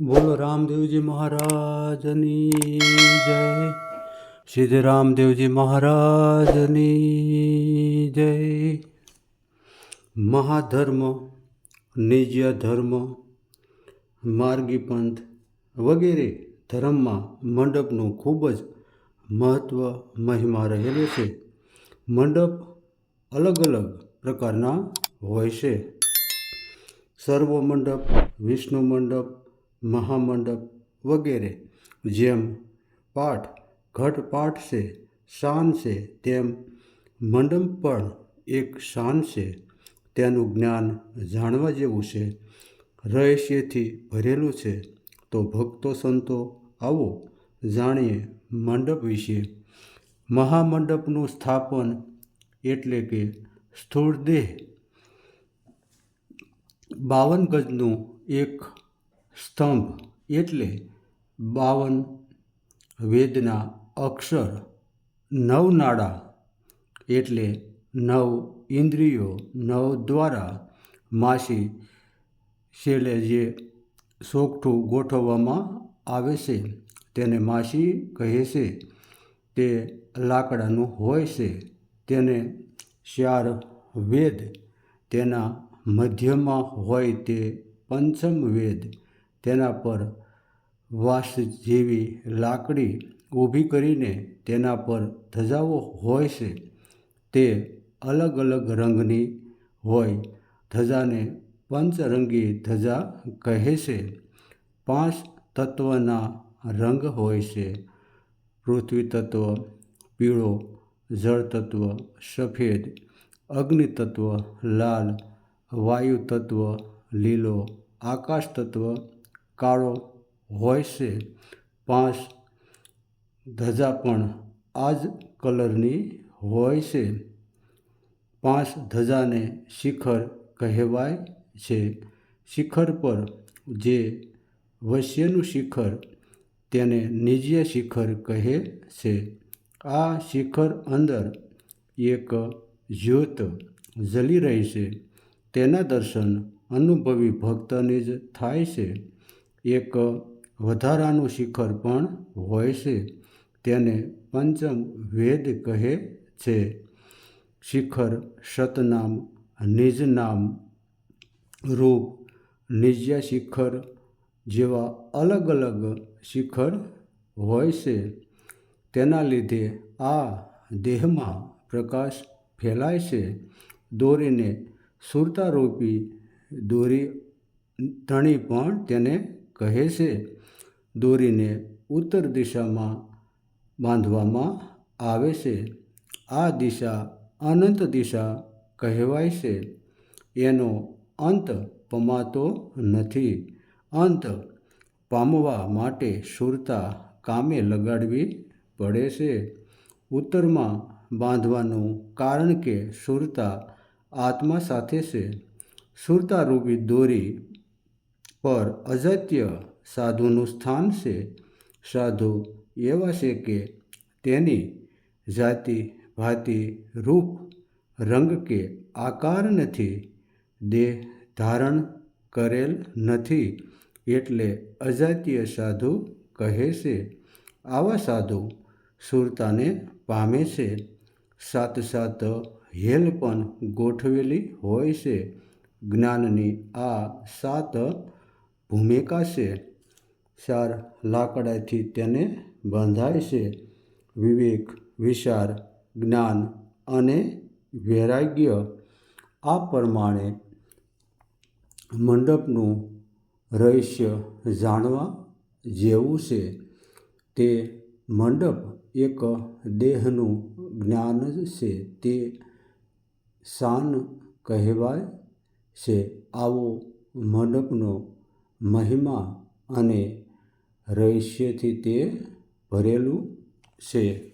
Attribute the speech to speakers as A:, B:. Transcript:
A: બોલો રામદેવજી મહારાજની જય. શ્રી રામદેવજી મહારાજની જય. મહાધર્મ, નિજ્ય ધર્મ, માર્ગી પંથ વગેરે ધર્મમાં મંડપનું ખૂબ જ મહત્ત્વ મહિમા રહેલો છે. મંડપ અલગ અલગ પ્રકારના હોય છે. સર્વ મંડપ, વિષ્ણુ મંડપ મહામંડપ વગેરે. જેમ પાઠ ઘટ પાઠ છે, શાન છે, તેમ મંડપ પણ એક શાન છે. તેનું જ્ઞાન જાણવા જેવું છે. રહસ્યથી ભરેલું છે. તો ભક્તો સંતો, આવો જાણીએ મંડપ વિશે. મહામંડપનું સ્થાપન એટલે કે સ્થૂળ દેહ બાવન ગજનું એક સ્તંભ એટલે બાવન, વેદના, અક્ષર, નવ નાડા એટલે નવ ઇન્દ્રિયો, નવ દ્વારા માસી છેલ્લે જે સોગઠું ગોઠવવામાં આવે છે તેને માસી કહે છે. તે લાકડાનું હોય છે. તેને ચાર વેદ તેના મધ્યમાં હોય તે પંચમ વેદ તેના પર વાસ જેવી લાકડી ઊભી કરીને તેના પર ધજાઓ હોય છે, તે અલગ અલગ રંગની હોય. ધજાને પંચરંગી ધજા કહે છે. પાંચ તત્વના રંગ હોય છે. પૃથ્વી તત્વ, પીળો, જળ તત્વ, સફેદ, અગ્નિ તત્વ, લાલ, વાયુ તત્વ, લીલો, આકાશ તત્વ કાળો હોય છે. પાંચ ધજા પણ આ જ કલરની હોય છે. પાંચ ધજાને શિખર કહેવાય છે. શિખર પર જે વશ્યનું શિખર તેને નિજ્ય શિખર કહે છે. આ શિખર અંદર એક જ્યોત જલી રહી છે. તેના દર્શન અનુભવી ભક્તને જ થાય છે. એક વધારાનું શિખર પણ હોય છે. તેને પંચમ વેદ કહે છે. શિખર સતનામ, નિજનામ રૂપ, નિજ્ય શિખર જેવા અલગ અલગ શિખર હોય છે. તેના લીધે આ દેહમાં પ્રકાશ ફેલાય છે. દોરીને સુરતારૂપી દોરી, ધણી પણ તેને કહે છે, દોરીને ઉત્તર દિશામાં બાંધવામાં આવે છે. આ દિશા અનંત દિશા કહેવાય છે. એનો અંત પમાતો નથી. અંત પામવા માટે સુરતા કામે લગાડવી પડે છે. ઉત્તરમાં બાંધવાનું કારણ કે સુરતા આત્મા સાથે છે. સુરતારૂપી દોરી પર અજત્ય સાધુનું સ્થાન છે. સાધુ એવા છે કે તેની જાતિ, ભાતિ, રૂપ, રંગ કે આકાર નથી. દેહ ધારણ કરેલ નથી એટલે અજાતીય સાધુ કહે છે. આવા સાધુ સુરતાને પામે છે. સાત સાત હેલ પણ ગોઠવેલી હોય છે. જ્ઞાનની આ સાત ભૂમિકા છે. ચાર લાકડાથી તેને બંધાય છે. વિવેક, વિચાર, જ્ઞાન અને વૈરાગ્ય. આ પ્રમાણે મંડપનું રહસ્ય જાણવા જેવું છે. તે મંડપ એક દેહનું જ્ઞાન છે. તે શાન કહેવાય છે. આવો મંડપનો મહિમા અને રહસ્યથી તે ભરેલું છે.